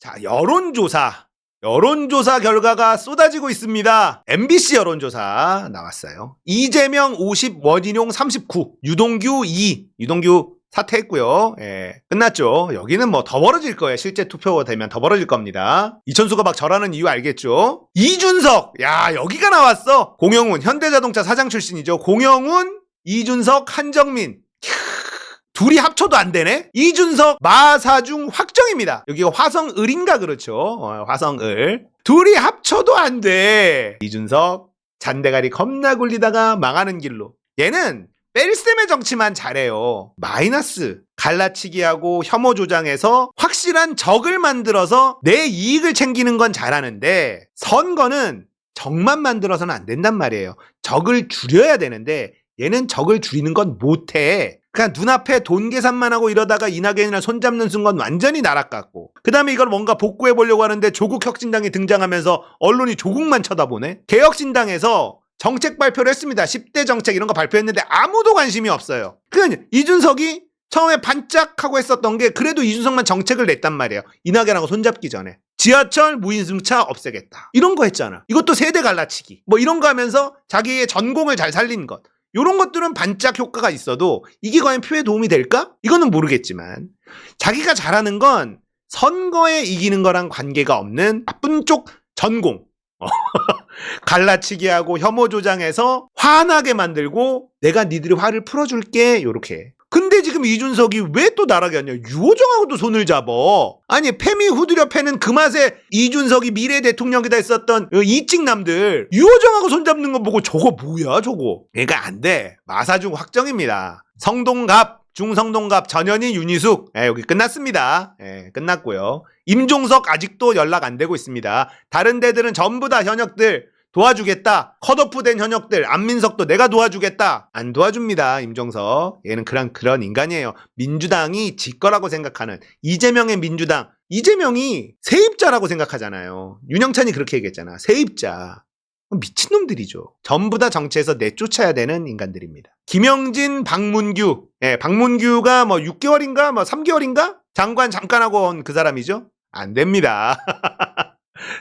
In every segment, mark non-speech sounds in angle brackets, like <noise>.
자, 여론조사. 여론조사 결과가 쏟아지고 있습니다. MBC 여론조사 나왔어요. 이재명 50, 원인용 39, 유동규 2. 유동규 사퇴했고요. 예, 끝났죠. 여기는 뭐 더 벌어질 거예요. 실제 투표 되면 더 벌어질 겁니다. 이천수가 막 절하는 이유 알겠죠? 이준석, 야 여기가 나왔어. 공영훈 현대자동차 사장 출신이죠. 공영훈, 이준석, 한정민. 캬, 둘이 합쳐도 안 되네? 이준석 마사중 확정입니다. 여기가 화성을인가 그렇죠? 어, 화성을. 둘이 합쳐도 안 돼. 이준석 잔대가리 겁나 굴리다가 망하는 길로. 얘는 뺄셈의 정치만 잘해요. 마이너스 갈라치기하고 혐오 조장해서 확실한 적을 만들어서 내 이익을 챙기는 건 잘하는데 선거는 적만 만들어서는 안 된단 말이에요. 적을 줄여야 되는데 얘는 적을 줄이는 건 못해. 그냥 눈앞에 돈 계산만 하고 이러다가 이낙연이랑 손잡는 순간 완전히 나락갔고. 그 다음에 이걸 뭔가 복구해 보려고 하는데 조국 혁신당이 등장하면서 언론이 조국만 쳐다보네? 개혁신당에서 정책 발표를 했습니다. 10대 정책 이런 거 발표했는데 아무도 관심이 없어요. 그 이준석이 처음에 반짝하고 했었던 게 그래도 이준석만 정책을 냈단 말이에요. 이낙연하고 손잡기 전에. 지하철 무인승차 없애겠다. 이런 거 했잖아. 이것도 세대 갈라치기. 뭐 이런 거 하면서 자기의 전공을 잘 살린 것 이런 것들은 반짝 효과가 있어도 이게 과연 표에 도움이 될까? 이거는 모르겠지만 자기가 잘하는 건 선거에 이기는 거랑 관계가 없는 나쁜 쪽 전공. <laughs> 갈라치기하고 혐오 조장해서 화나게 만들고 내가 니들의 화를 풀어줄게 요렇게. 근데 지금 이준석이 왜 또 나락이 왔냐? 유호정하고도 손을 잡어. 아니 페미 후드려 패는 그 맛에 이준석이 미래 대통령이다 했었던 그 이찍남들 유호정하고 손잡는 거 보고 저거 뭐야 저거? 그러니까 안 돼. 마사중 확정입니다. 성동갑 중성동갑 전현희 윤희숙 예, 여기 끝났습니다. 예, 끝났고요. 임종석 아직도 연락 안 되고 있습니다. 다른 데들은 전부 다 현역들 도와주겠다. 컷오프 된 현역들 안민석도 내가 도와주겠다. 안 도와줍니다. 임종석. 얘는 그런 그런 인간이에요. 민주당이 지 거라고 생각하는 이재명의 민주당. 이재명이 세입자라고 생각하잖아요. 윤영찬이 그렇게 얘기했잖아. 세입자. 미친놈들이죠. 전부 다 정치에서 내쫓아야 되는 인간들입니다. 김영진, 박문규. 예, 박문규가 뭐 6개월인가 뭐 3개월인가? 장관 잠깐 하고 온 그 사람이죠? 안 됩니다. <laughs>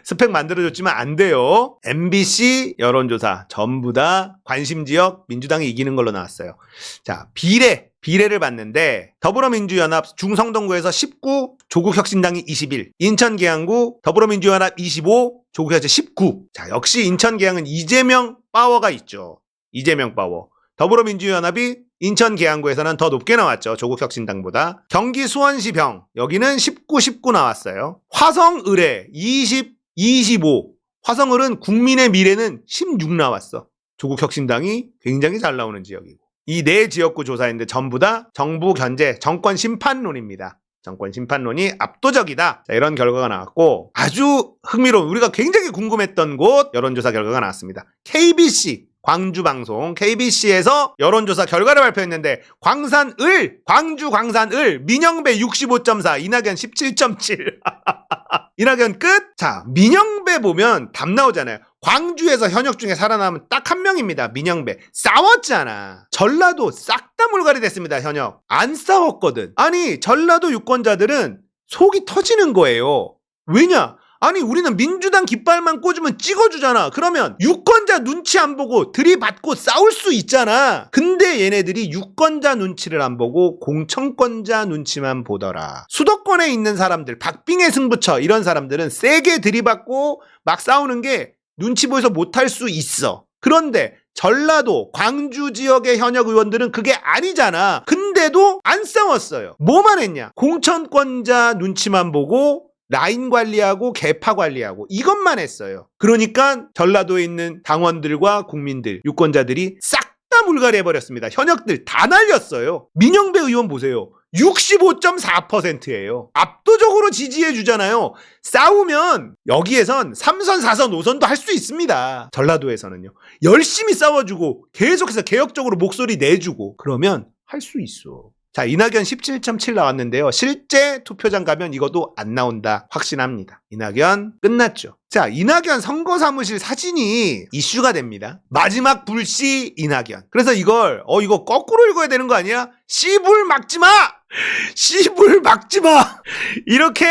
스펙 만들어줬지만 안 돼요. MBC 여론조사 전부 다 관심 지역 민주당이 이기는 걸로 나왔어요. 자, 비례. 비례를 봤는데 더불어민주연합 중성동구에서 19, 조국혁신당이 21, 인천계양구 더불어민주연합 25, 조국혁신 19. 자, 역시 인천계양은 이재명 파워가 있죠. 이재명 파워. 더불어민주연합이 인천 계양구에서는 더 높게 나왔죠. 조국혁신당보다. 경기 수원시 병 여기는 19, 19 나왔어요. 화성 의뢰 20, 25. 화성을은 국민의 미래는 16 나왔어. 조국 혁신당이 굉장히 잘 나오는 지역이고. 이 네 지역구 조사인데 전부 다 정부 견제, 정권 심판론입니다. 정권 심판론이 압도적이다. 자, 이런 결과가 나왔고 아주 흥미로운 우리가 굉장히 궁금했던 곳 여론조사 결과가 나왔습니다. KBC 광주 방송 KBC에서 여론조사 결과를 발표했는데 광산을 광주 광산을 민영배 65.4 이낙연 17.7 <laughs> 이낙연 끝? 자 민영배 보면 답 나오잖아요. 광주에서 현역 중에 살아남은 딱 한 명입니다. 민영배. 싸웠잖아. 전라도 싹 다 물갈이 됐습니다 현역. 안 싸웠거든. 아니 전라도 유권자들은 속이 터지는 거예요. 왜냐 아니 우리는 민주당 깃발만 꽂으면 찍어주잖아. 그러면 유권자 눈치 안 보고 들이받고 싸울 수 있잖아. 근데 얘네들이 유권자 눈치를 안 보고 공천권자 눈치만 보더라. 수도권에 있는 사람들, 박빙의 승부처 이런 사람들은 세게 들이받고 막 싸우는 게 눈치 보여서 못할 수 있어. 그런데 전라도, 광주 지역의 현역 의원들은 그게 아니잖아. 근데도 안 싸웠어요. 뭐만 했냐? 공천권자 눈치만 보고 라인 관리하고 개파 관리하고 이것만 했어요. 그러니까 전라도에 있는 당원들과 국민들, 유권자들이 싹 다 물갈이 해 버렸습니다. 현역들 다 날렸어요. 민영배 의원 보세요. 65.4%예요. 압도적으로 지지해 주잖아요. 싸우면 여기에선 3선, 4선, 5선도 할 수 있습니다. 전라도에서는요. 열심히 싸워주고 계속해서 개혁적으로 목소리 내주고 그러면 할 수 있어. 자, 이낙연 17.7 나왔는데요. 실제 투표장 가면 이것도 안 나온다. 확신합니다. 이낙연 끝났죠. 자, 이낙연 선거 사무실 사진이 이슈가 됩니다. 마지막 불씨 이낙연. 그래서 이걸, 어, 이거 거꾸로 읽어야 되는 거 아니야? 씨불 막지 마! 씨불 막지 마! <laughs> 이렇게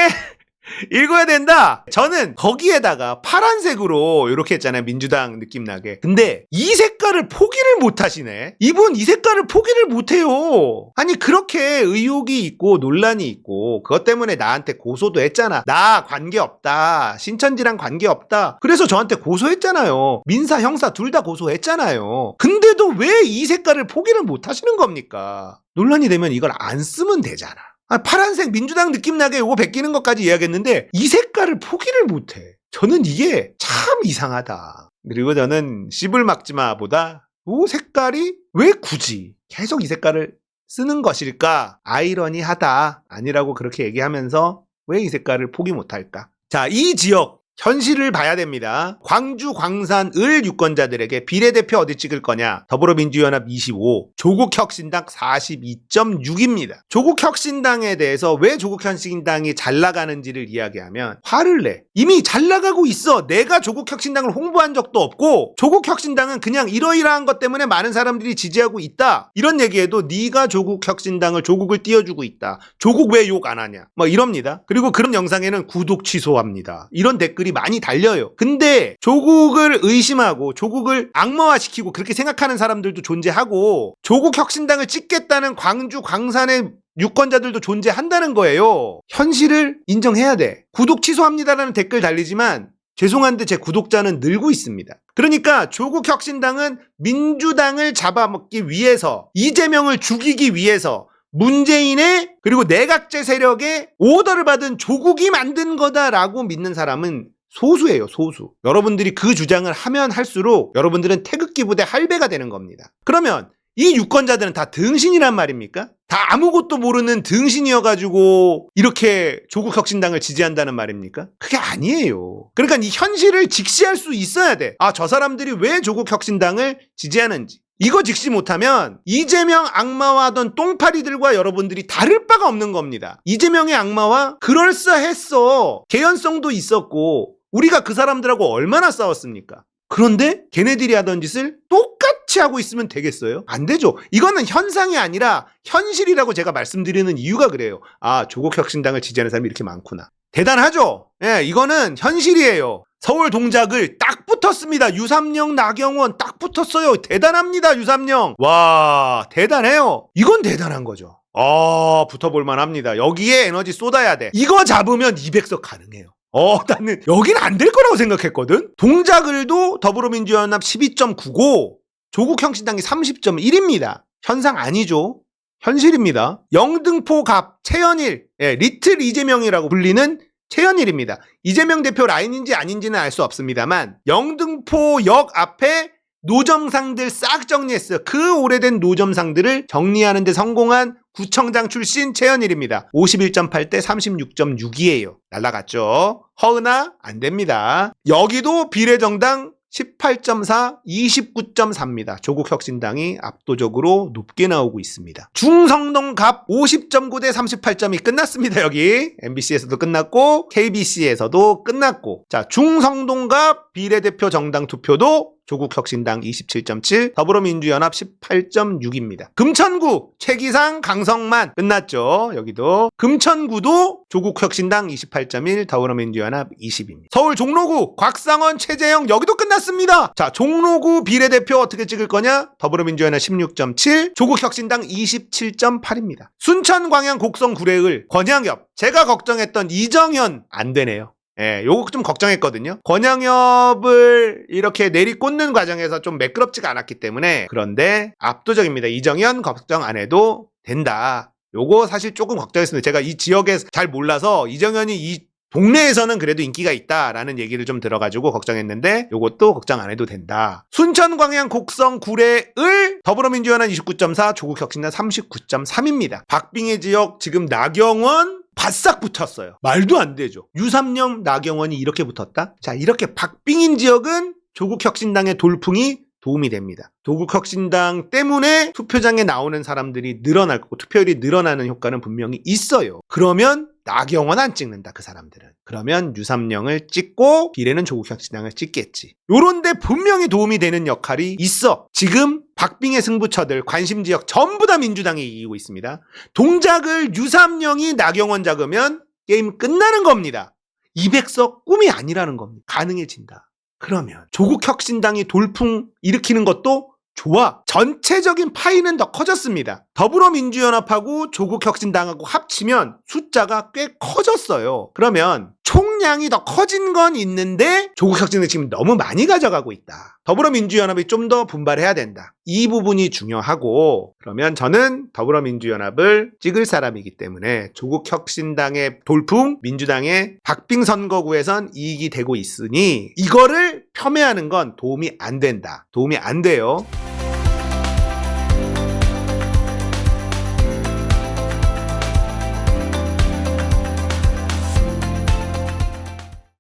읽어야 된다. 저는 거기에다가 파란색으로 이렇게 했잖아요. 민주당 느낌 나게. 근데 이 색깔을 포기를 못 하시네. 이분 이 색깔을 포기를 못 해요. 아니 그렇게 의혹이 있고 논란이 있고 그것 때문에 나한테 고소도 했잖아. 나 관계 없다. 신천지랑 관계 없다. 그래서 저한테 고소했잖아요. 민사 형사 둘 다 고소했잖아요. 근데도 왜 이 색깔을 포기를 못 하시는 겁니까? 논란이 되면 이걸 안 쓰면 되잖아. 아, 파란색 민주당 느낌 나게 요거 베끼는 것까지 이야기했는데 이 색깔을 포기를 못해. 저는 이게 참 이상하다. 그리고 저는 씹을 막지 마보다 요 색깔이 왜 굳이 계속 이 색깔을 쓰는 것일까? 아이러니하다. 아니라고 그렇게 얘기하면서 왜 이 색깔을 포기 못할까? 자, 이 지역 현실을 봐야 됩니다. 광주, 광산, 을 유권자들에게 비례대표 어디 찍을 거냐? 더불어민주연합 25, 조국혁신당 42.6입니다. 조국혁신당에 대해서 왜 조국혁신당이 잘 나가는지를 이야기하면 화를 내. 이미 잘 나가고 있어. 내가 조국혁신당을 홍보한 적도 없고 조국혁신당은 그냥 이러이러한 것 때문에 많은 사람들이 지지하고 있다. 이런 얘기해도 네가 조국혁신당을 조국을 띄워주고 있다. 조국 왜 욕 안 하냐? 뭐 이럽니다. 그리고 그런 영상에는 구독 취소합니다. 이런 댓글이 많이 달려요. 근데 조국을 의심하고 조국을 악마화시키고 그렇게 생각하는 사람들도 존재하고 조국 혁신당을 찍겠다는 광주 광산의 유권자들도 존재한다는 거예요. 현실을 인정해야 돼. 구독 취소합니다라는 댓글 달리지만 죄송한데 제 구독자는 늘고 있습니다. 그러니까 조국 혁신당은 민주당을 잡아먹기 위해서 이재명을 죽이기 위해서 문재인의 그리고 내각제 세력의 오더를 받은 조국이 만든 거다라고 믿는 사람은 소수예요, 소수. 여러분들이 그 주장을 하면 할수록 여러분들은 태극기 부대 할배가 되는 겁니다. 그러면 이 유권자들은 다 등신이란 말입니까? 다 아무것도 모르는 등신이어가지고 이렇게 조국 혁신당을 지지한다는 말입니까? 그게 아니에요. 그러니까 이 현실을 직시할 수 있어야 돼. 아, 저 사람들이 왜 조국 혁신당을 지지하는지. 이거 직시 못하면 이재명 악마와던 똥파리들과 여러분들이 다를 바가 없는 겁니다. 이재명의 악마와 그럴싸했어. 개연성도 있었고 우리가 그 사람들하고 얼마나 싸웠습니까? 그런데 걔네들이 하던 짓을 똑같이 하고 있으면 되겠어요? 안 되죠. 이거는 현상이 아니라 현실이라고 제가 말씀드리는 이유가 그래요. 아, 조국 혁신당을 지지하는 사람이 이렇게 많구나. 대단하죠? 예, 이거는 현실이에요. 서울 동작을 딱 붙었습니다. 유삼영, 나경원 딱 붙었어요. 대단합니다, 유삼영. 와, 대단해요. 이건 대단한 거죠. 아, 붙어볼 만 합니다. 여기에 에너지 쏟아야 돼. 이거 잡으면 200석 가능해요. 어, 나는 여긴 안 될 거라고 생각했거든? 동작을도 더불어민주연합 12.9고, 조국 혁신당이 30.1입니다. 현상 아니죠? 현실입니다. 영등포 갑, 최현일, 예, 리틀 이재명이라고 불리는 최현일입니다. 이재명 대표 라인인지 아닌지는 알 수 없습니다만 영등포역 앞에 노점상들 싹 정리했어요. 그 오래된 노점상들을 정리하는 데 성공한 구청장 출신 최현일입니다. 51.8대 36.6이에요. 날라갔죠. 허은아 안 됩니다. 여기도 비례정당 18.4, 29.4입니다. 조국 혁신당이 압도적으로 높게 나오고 있습니다. 중성동 갑 50.9 대 38점이 끝났습니다. 여기 MBC에서도 끝났고 KBC에서도 끝났고 자 중성동 갑 비례대표 정당 투표도 조국혁신당 27.7, 더불어민주연합 18.6입니다. 금천구 최기상, 강성만 끝났죠. 여기도 금천구도 조국혁신당 28.1, 더불어민주연합 20입니다. 서울 종로구 곽상원, 최재형 여기도 끝났습니다. 자, 종로구 비례대표 어떻게 찍을 거냐? 더불어민주연합 16.7, 조국혁신당 27.8입니다. 순천, 광양, 곡성, 구례을 권양엽 제가 걱정했던 이정현 안 되네요. 예, 요거 좀 걱정했거든요. 권양엽을 이렇게 내리꽂는 과정에서 좀 매끄럽지가 않았기 때문에 그런데 압도적입니다. 이정현 걱정 안 해도 된다. 요거 사실 조금 걱정했습니다. 제가 이 지역에 잘 몰라서 이정현이 이 동네에서는 그래도 인기가 있다라는 얘기를 좀 들어가지고 걱정했는데 요것도 걱정 안 해도 된다. 순천, 광양, 곡성, 구례을 더불어민주연합 29.4, 조국 혁신당 39.3입니다. 박빙의 지역 지금 나경원 바싹 붙었어요. 말도 안 되죠. 유삼영, 나경원이 이렇게 붙었다? 자, 이렇게 박빙인 지역은 조국혁신당의 돌풍이 도움이 됩니다. 조국혁신당 때문에 투표장에 나오는 사람들이 늘어날 거고 투표율이 늘어나는 효과는 분명히 있어요. 그러면 나경원 안 찍는다 그 사람들은. 그러면 유삼영을 찍고 비례는 조국혁신당을 찍겠지. 요런데 분명히 도움이 되는 역할이 있어. 지금 박빙의 승부처들 관심 지역 전부 다 민주당이 이기고 있습니다. 동작을 유삼영이 나경원 잡으면 게임 끝나는 겁니다. 200석 꿈이 아니라는 겁니다. 가능해진다. 그러면 조국 혁신당이 돌풍 일으키는 것도 좋아. 전체적인 파이는 더 커졌습니다. 더불어민주연합하고 조국 혁신당하고 합치면 숫자가 꽤 커졌어요. 그러면 총량이 더 커진 건 있는데 조국 혁신당이 지금 너무 많이 가져가고 있다. 더불어민주연합이 좀 더 분발해야 된다. 이 부분이 중요하고 그러면 저는 더불어민주연합을 찍을 사람이기 때문에 조국 혁신당의 돌풍, 민주당의 박빙 선거구에선 이익이 되고 있으니 이거를 폄훼하는 건 도움이 안 된다. 도움이 안 돼요.